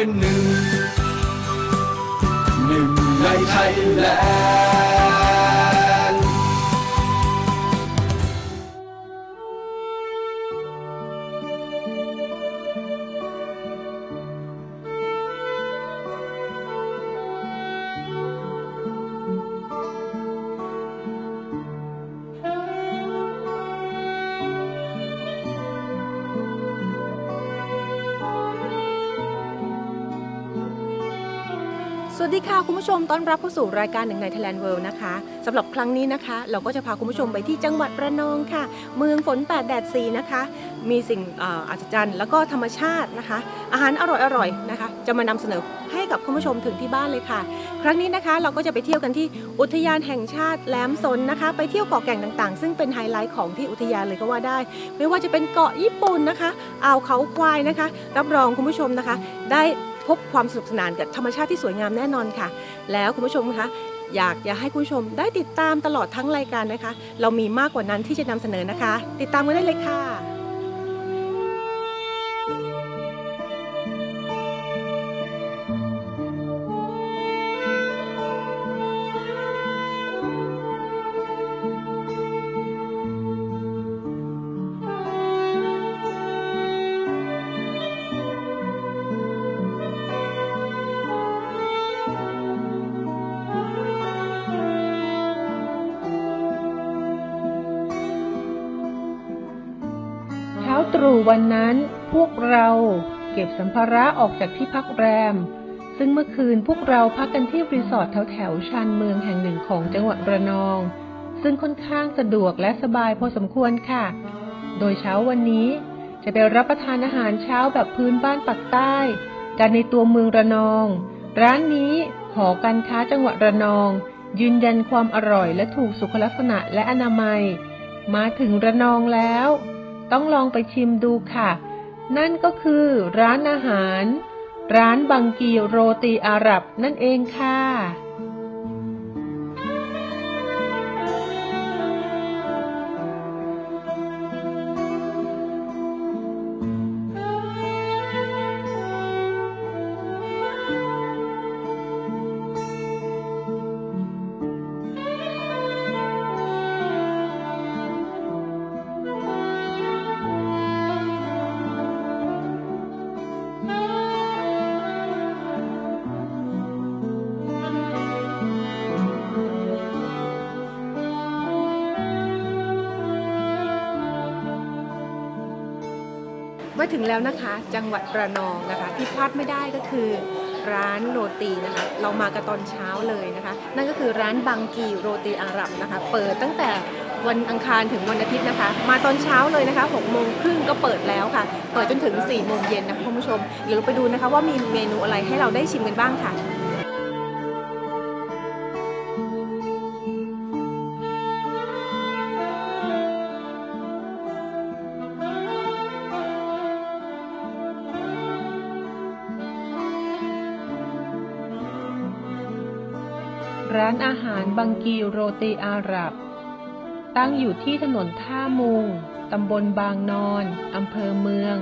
เป็นหนึ่ง หนึ่งในไทยแลนด์ วัสดีค่ะ คุณผู้ชมต้อนรับเข้าสู่รายการหนึ่งใน Thailand World นะคะสำหรับครั้งนี้นะคะ เราก็จะพาคุณผู้ชมไปที่จังหวัดระนองค่ะ เมืองฝนแปดแดดสีนะคะ มีสิ่งอออัศจรรย์แล้วก็ธรรมชาตินะคะ อาหารอร่อยๆนะคะ จะมานำเสนอให้กับคุณผู้ชมถึงที่บ้านเลยค่ะ ครั้งนี้นะคะเราก็จะไปเที่ยวกันที่อุทยานแห่งชาติแหลมสนนะคะ ไปเที่ยวเกาะแก่งต่างๆ ซึ่งเป็นไฮไลท์ของที่อุทยานเลยก็ว่าได้ ไม่ว่าจะเป็นเกาะญี่ปุ่นนะคะอ่าวเขาควายนะคะ รับรองคุณผู้ชมนะคะ ได้ พบความสนุกสนานกับธรรมชาติที่สวยงามแน่นอนค่ะ แล้วคุณผู้ชมคะอยากจะให้คุณผู้ชมได้ติดตามตลอดทั้งรายการนะคะ เรามีมากกว่านั้นที่จะนำเสนอนะคะ ติดตามกันได้เลยค่ะ ตรู่วันนั้น พวกเราเก็บสัมภาระออกจากที่พักแรม ซึ่งเมื่อคืนพวกเราพักกันที่รีสอร์ทแถวๆชานเมืองแห่งหนึ่งของจังหวัดระนอง ซึ่งค่อนข้างสะดวกและสบายพอสมควรค่ะ โดยเช้าวันนี้จะไปรับประทานอาหารเช้าแบบพื้นบ้านปักใต้ กันในตัวเมืองระนอง ร้านนี้หอการค้าจังหวัดระนอง ยืนยันความอร่อยและถูกสุขลักษณะและอนามัย มาถึงระนองแล้ว ต้องลองไปชิมดูค่ะ นั่นก็คือร้านอาหาร ร้านบังกีโรตีอาหรับนั่นเองค่ะ มาถึงแล้วนะคะจังหวัดระนองนะคะที่พลาดไม่ได้ก็คือร้านโรตีนะคะเรามากันตอนเช้าเลยนะคะ นั่นก็คือร้านบางกีโรตีอาหรับนะคะ เปิดตั้งแต่วันอังคารถึงวันอาทิตย์นะคะ มาตอนเช้าเลยนะคะ6โมงครึ่งก็เปิดแล้วค่ะ เปิดจนถึง4โมงเย็นนะคะคุณผู้ชมเดี๋ยวเราไปดูนะคะว่ามีเมนูอะไรให้เราได้ชิมกันบ้างค่ะ บังกีโรตีอาหรับ ตั้งอยู่ที่ถนนท่ามุง ตำบลบางนอนอำเภอเมือง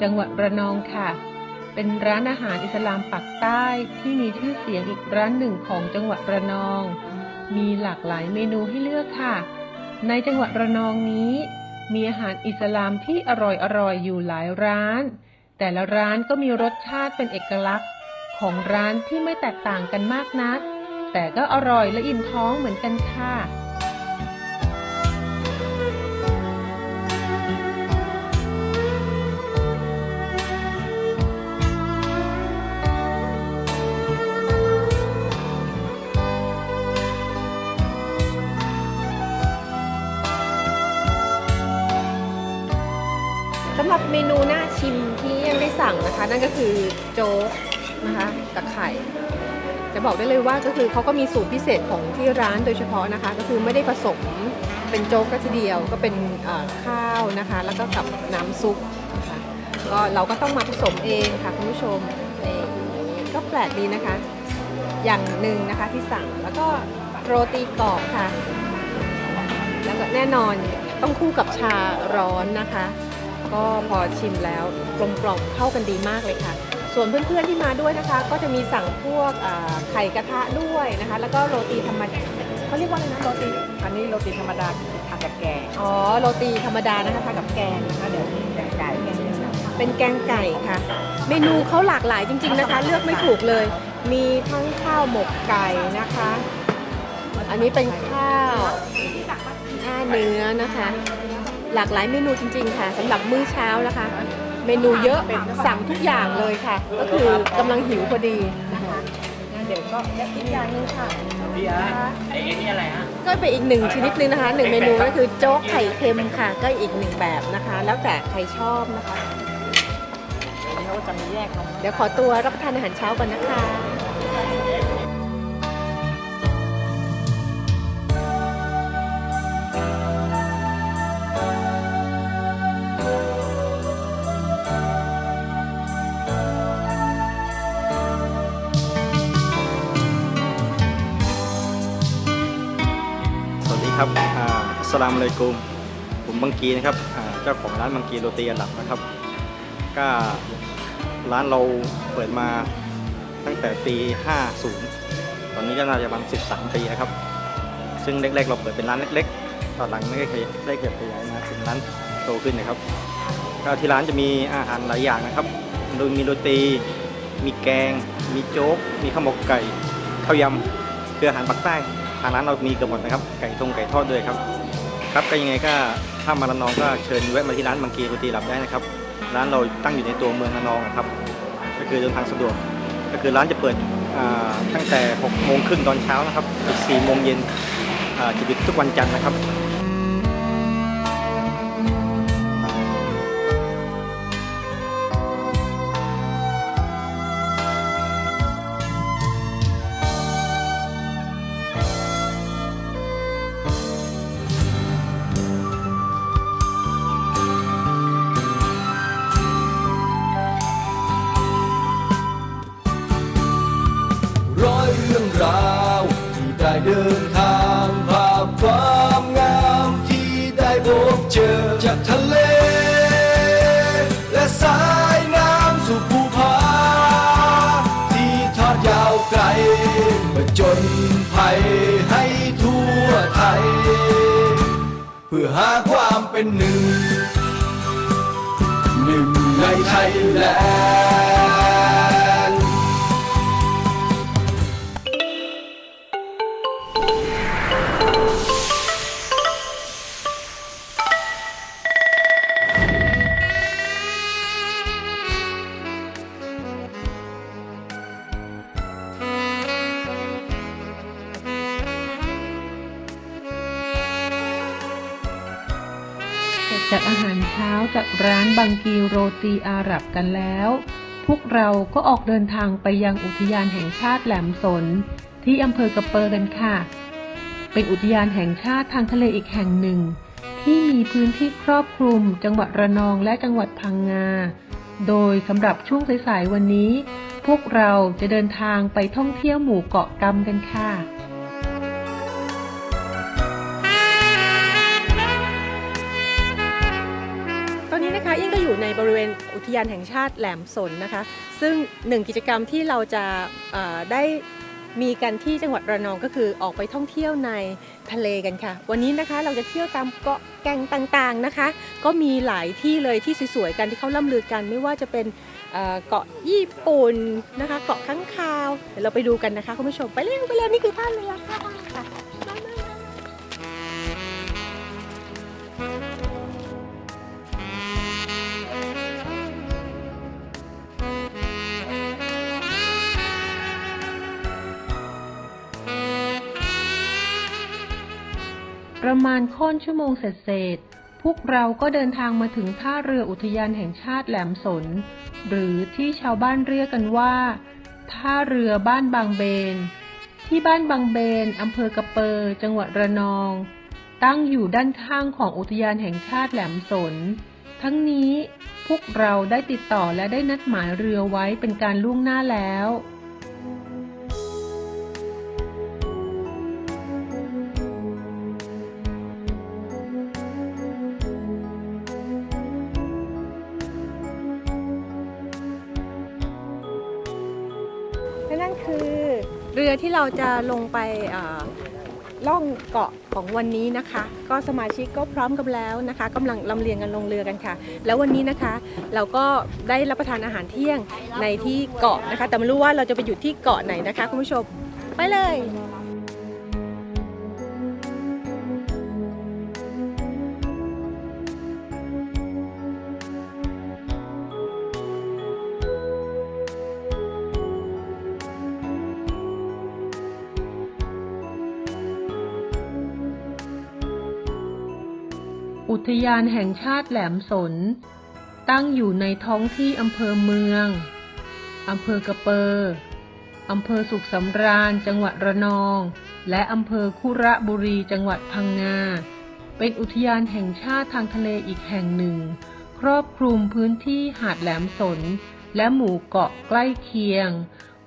จังหวัดระนองค่ะ เป็นร้านอาหารอิสลามปักใต้ที่มีชื่อเสียงอีกร้านหนึ่งของจังหวัดระนอง มีหลากหลายเมนูให้เลือกค่ะ ในจังหวัดระนองนี้ มีอาหารอิสลามที่อร่อยๆอยู่หลายร้าน แต่ละร้านก็มีรสชาติเป็นเอกลักษณ์ของร้านที่ไม่แตกต่างกันมากนัก แต่ก็อร่อยและอิ่มท้องเหมือนกันค่ะสำหรับเมนูหน่าชิมที่ยังได้สั่งนะคะ นั่นก็คือโจ๊กนะคะกับไข่ จะบอกได้เลยว่าก็คือเขาก็มีสูตรพิเศษของที่ร้านโดยเฉพาะนะคะ ก็คือไม่ได้ผสมเป็นโจ๊กก็ทีเดียวก็เป็นข้าวนะคะ แล้วก็กับน้ำซุปนะคะก็เราก็ต้องมาผสมเองค่ะคุณผู้ชมก็แปลกดีนะคะ อย่างหนึ่งนะคะที่สั่งแล้วก็โรตีกรอบค่ะ แล้วก็แน่นอนต้องคู่กับชาร้อนนะคะ ก็พอชิมแล้วกลมกล่อมเข้ากันดีมากเลยค่ะ ส่วนเพื่อนๆที่มาด้วยนะคะ ก็จะมีสั่งพวกอ่าไข่กระทะด้วยนะคะ แล้วก็โรตีธรรมดาเขาเรียกว่าอะไรนะโรตีอันนี้โรตีธรรมดาทานกับแกงอ๋อโรตีธรรมดานะคะทานกับแกงนะคะเดี๋ยวแกงไก่แกงเนื้อเป็นแกงไก่ค่ะ เมนูเขาหลากหลายจริง ๆนะคะ เลือกไม่ถูกเลย มีทั้งข้าวหมกไก่นะคะ อันนี้เป็นข้าวหน้าเนื้อนะคะ หลากหลายเมนูจริง ๆ ค่ะสำหรับมื้อเช้านะคะ เมนูเยอะสั่งทุกอย่างเลยค่ะ ก็คือกำลังหิวพอดีนะคะงั้นเดี๋ยวก็อีกอย่างหนึงค่ะพี่อาร์ตไอ้นี่อะไรฮะ ก็เป็นอีกหนึ่งชนิดหนึงนะคะหนึ่งเมนูก็คือโจ๊กไข่เค็มค่ะ ก็อีกหนึ่งแบบนะคะ แล้วแต่ใครชอบนะคะอันนี้เขาก็จะมีแยกลงเดี๋ยวขอตัวรับประทานอาหารเช้าก่อนนะคะ ครับอ่าอัสลามอะลัยกุมผมบังกีนะครับอ่าเจ้าของร้านบังกีโรตีอันดับนะครับ ก็ร้านเราเปิดมาตั้งแต่ปี 50 ตอนนี้ก็น่าจะประมาณ 13 ปีนะครับ ซึ่งแรกๆเราเปิดเป็นร้านเล็กๆ ตอนหลังไม่ได้ขยายได้ขยับขยายมาเป็นร้านโตขึ้นนะครับก็ที่ร้านจะมีอาหารหลายอย่างนะครับ โดยมีโรตี มีแกง มีโจ๊ก มีข้าวหมกไก่ ข้าวยำ คืออาหารปักใต้ ทางร้านเรามีเกือบหมดนะครับ ไก่ทงไก่ทอดด้วยครับ ครับก็ยังไงก็ถ้ามาระนองก็เชิญแวะมาที่ร้านบางกีโรตีหลับได้นะครับ ร้านเราตั้งอยู่ในตัวเมืองระนองนะครับ ก็คือเดินทางสะดวก ก็คือร้านจะเปิดตั้งแต่6โมงครึ่งตอนเช้านะครับถึง4โมงเย็นจะหยุดทุกวันจันทร์นะครับ จากทะเล และสายน้ำสู่ภูผาที่ทอดยาวไกลมาจนภัยให้ทั่วไทย เพื่อหาความเป็นหนึ่ง หนึ่งในไทยแลนด์ จากอาหารเช้าจากร้านบังกีโรตีอาหรับกันแล้ว พวกเราก็ออกเดินทางไปยังอุทยานแห่งชาติแหลมสน ที่อำเภอกระเปอร์กันค่ะ เป็นอุทยานแห่งชาติทางทะเลอีกแห่งหนึ่ง ที่มีพื้นที่ครอบคลุม จังหวัดระนองและจังหวัดพังงา โดยสำหรับช่วงสายๆวันนี้ พวกเราจะเดินทางไปท่องเที่ยวหมู่เกาะกำกันค่ะ ตอนนี้นะคะอิงก็อยู่ในบริเวณอุทยานแห่งชาติแหลมสนนะคะ ซึ่งหนึ่งกิจกรรมที่เราจะได้มีกันที่จังหวัดระนองก็คือออกไปท่องเที่ยวในทะเลกันค่ะ วันนี้นะคะเราจะเที่ยวตามเกาะแก่งต่างๆนะคะ ก็มีหลายที่เลยที่สวยๆกันที่เขาล่ำลือกัน ไม่ว่าจะเป็นเอ่อเกาะญี่ปุ่นนะคะ เกาะข้างคาวเดี๋ยวเราไปดูกันนะคะคุณผู้ชมไปเร็วไปเร็วนี่คือท่าเรือค่ะ ประมาณค่อนชั่วโมงเศษๆพวกเราก็เดินทางมาถึงท่าเรืออุทยานแห่งชาติแหลมสน หรือที่ชาวบ้านเรียกกันว่า ท่าเรือบ้านบางเบน ที่บ้านบางเบนอำเภอกระเปอร์จังหวัดระนอง ตั้งอยู่ด้านข้างของอุทยานแห่งชาติแหลมสน ทั้งนี้พวกเราได้ติดต่อและได้นัดหมายเรือไว้เป็นการล่วงหน้าแล้ว คือเรือที่เราจะลงไปล่องเกาะของวันนี้นะคะ ก็สมาชิกก็พร้อมกันแล้วนะคะกำลังลำเลียงกันลงเรือกันค่ะ แล้ววันนี้นะคะ เราก็ได้รับประทานอาหารเที่ยงในที่เกาะนะคะ แต่ไม่รู้ว่าเราจะไปอยู่ที่เกาะไหนนะคะคุณผู้ชมไปเลย อุทยานแห่งชาติแหลมสน ตั้งอยู่ในท้องที่อำเภอเมือง อำเภอกระเปอร์อำเภอสุขสำราญ จังหวัดระนอง และอำเภอคุระบุรี จังหวัดพังงา เป็นอุทยานแห่งชาติทางทะเลอีกแห่งหนึ่ง ครอบคลุมพื้นที่หาดแหลมสน และหมู่เกาะใกล้เคียง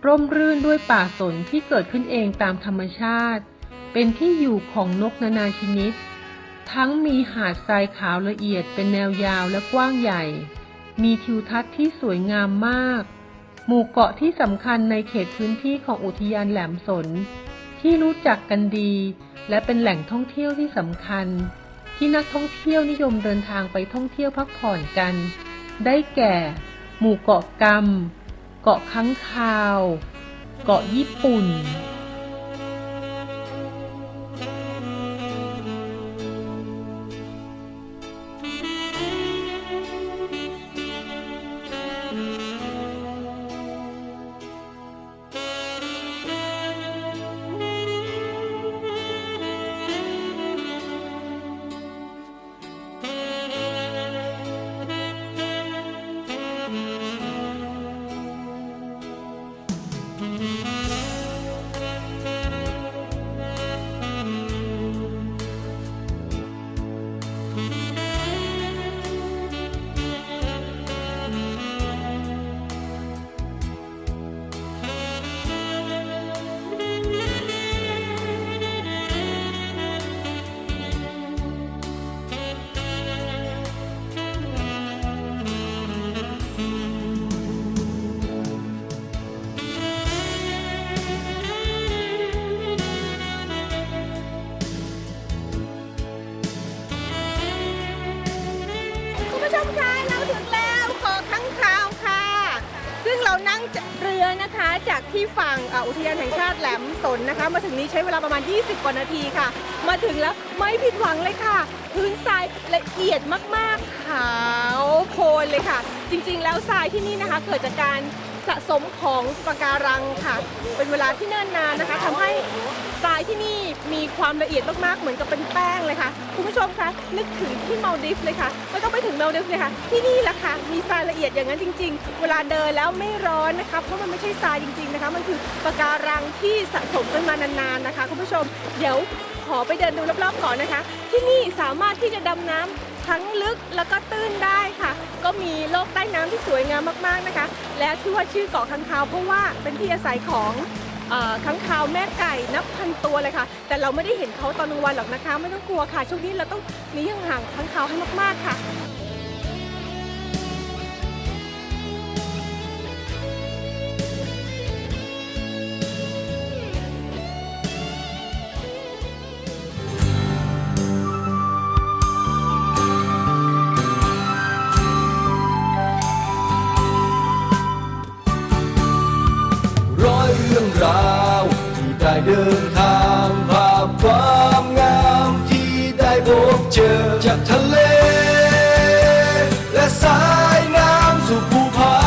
ร่มรื่นด้วยป่าสนที่เกิดขึ้นเองตามธรรมชาติ เป็นที่อยู่ของนกนานาชนิด ทั้งมีหาดทรายขาวละเอียดเป็นแนวยาวและกว้างใหญ่ มีทิวทัศน์ที่สวยงามมาก หมู่เกาะที่สำคัญในเขตพื้นที่ของอุทยานแหลมสน ที่รู้จักกันดี และเป็นแหล่งท่องเที่ยวที่สำคัญ ที่นักท่องเที่ยวนิยมเดินทางไปท่องเที่ยวพักผ่อนกัน ได้แก่ หมู่เกาะกำเกาะค้างคาว เกาะญี่ปุ่น นะคะ จากที่ฝั่งอุทยานแห่งชาติแหลมสนนะคะ มาถึงนี้ใช้เวลาประมาณ 20 กว่านาทีค่ะ มาถึงแล้วไม่ผิดหวังเลยค่ะ พื้นทรายละเอียดมากๆขาวโพลนเลยค่ะ จริงๆ แล้วทรายที่นี่นะคะ เกิดจากการสะสมของปะการังค่ะ เป็นเวลาที่เนิ่นนานนะคะทำให้ ทรายที่นี่มีความละเอียดมากๆ เหมือนกับเป็นแป้งเลยค่ะ คุณผู้ชมคะนึกถึงที่มาลดิฟเลยค่ะ ไม่ต้องไปถึงมาลดิฟเลยค่ะ ที่นี่แหละค่ะ มีทรายละเอียดอย่างนั้นจริง ๆ เวลาเดินแล้วไม่ร้อนนะคะ เพราะมันไม่ใช่ทรายจริง ๆนะคะ มันคือปะการังที่สะสมกันมานานๆนะคะ คุณผู้ชม เดี๋ยวขอไปเดินดูรอบๆก่อนนะคะ ที่นี่สามารถที่จะดำน้ำทั้งลึกแล้วก็ตื้นได้ค่ะ ก็มีโลกใต้น้ำที่สวยงามมากๆนะคะ และที่ว่าชื่อเกาะคังคาวเพราะว่าเป็นที่อาศัยของ ข้างคาวแม่ไก่นับพันตัวเลยค่ะ แต่เราไม่ได้เห็นเขาตอนกลางวันหรอกนะคะ ไม่ต้องกลัวค่ะ ช่วงนี้เราต้องหนีห่างๆค้างคาวให้มากๆค่ะ นทางภาพความงามที่ได้พบเจอจากทะเล และสายน้ำสู่ภูผา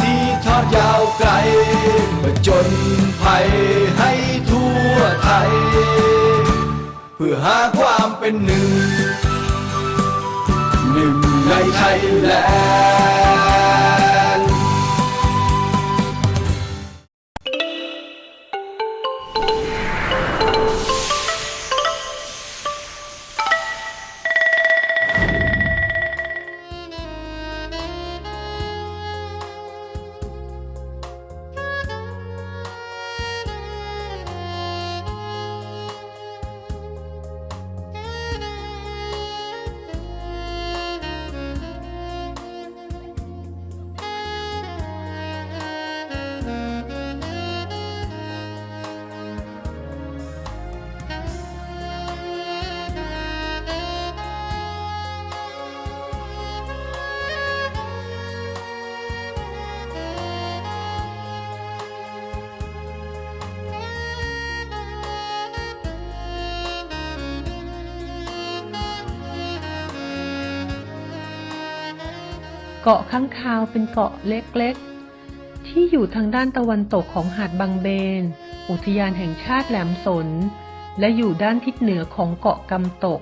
ที่ทอดยาวไกลปจนภัยให้ทั่วไทย เพื่อหาความเป็นหนึ่ง หนึ่งในไทยแลนด์ เกาะข้างคาวเป็นเกาะเล็กๆ ที่อยู่ทางด้านตะวันตกของหาดบางเบน อุทยานแห่งชาติแหลมสน และอยู่ด้านทิศเหนือของเกาะกำตก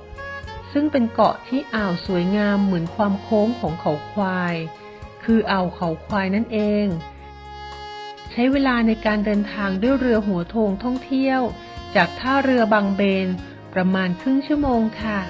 ซึ่งเป็นเกาะที่อ่าวสวยงามเหมือนความโค้งของเขาควาย คืออ่าวเขาควายนั่นเอง ใช้เวลาในการเดินทางด้วยเรือหัวโทงท่องเที่ยว จากท่าเรือบางเบนประมาณครึ่งชั่วโมงค่ะ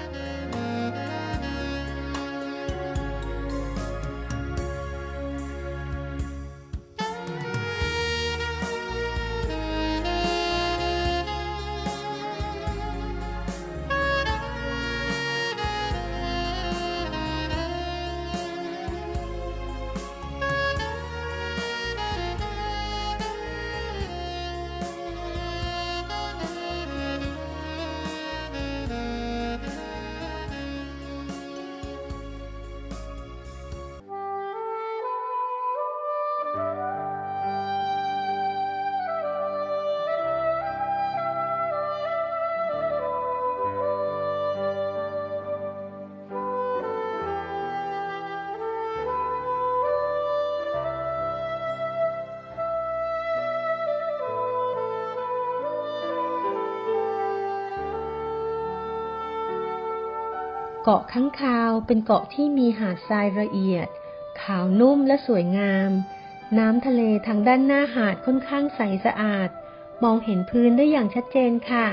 เกาะข้างคาวเป็นเกาะที่มีหาดทรายละเอียด ขาวนุ่มและสวยงาม น้ำทะเลทางด้านหน้าหาดค่อนข้างใสสะอาด มองเห็นพื้นได้อย่างชัดเจนค่ะ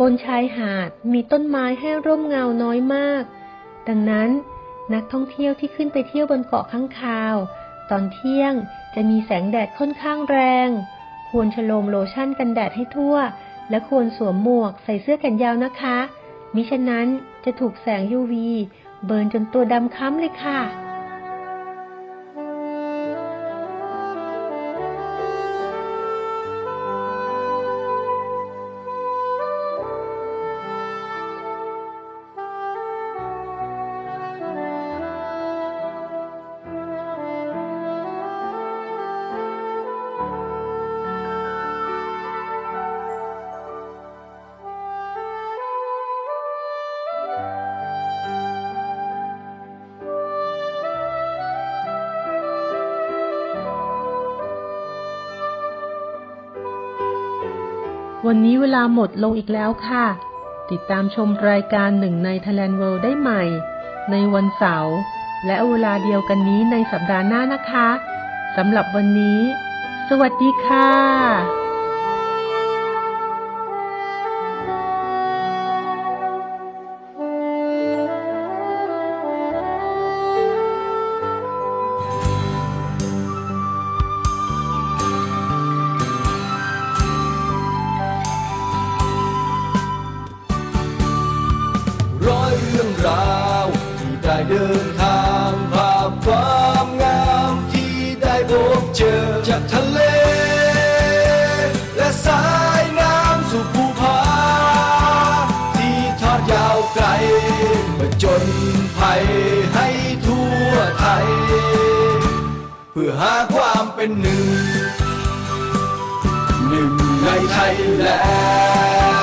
บนชายหาดมีต้นไม้ให้ร่มเงาน้อยมาก ดังนั้นนักท่องเที่ยวที่ขึ้นไปเที่ยวบนเกาะข้างคาว ตอนเที่ยงจะมีแสงแดดค่อนข้างแรง ควรฉโลมโลชั่นกันแดดให้ทั่ว และควรสวมหมวกใส่เสื้อแขนยาวนะคะ มิฉะนั้น จะถูกแสง UV เบิร์นจนตัวดำค้ำเลยค่ะ วันนี้เวลาหมดลงอีกแล้วค่ะ ติดตามชมรายการหนึ่งใน Thailand World ได้ใหม่ ในวันเสาร์และเวลาเดียวกันนี้ในสัปดาห์หน้านะคะสำหรับวันนี้ สวัสดีค่ะ เพื่อหาความเป็นหนึ่ง หนึ่งในไทยแลนด์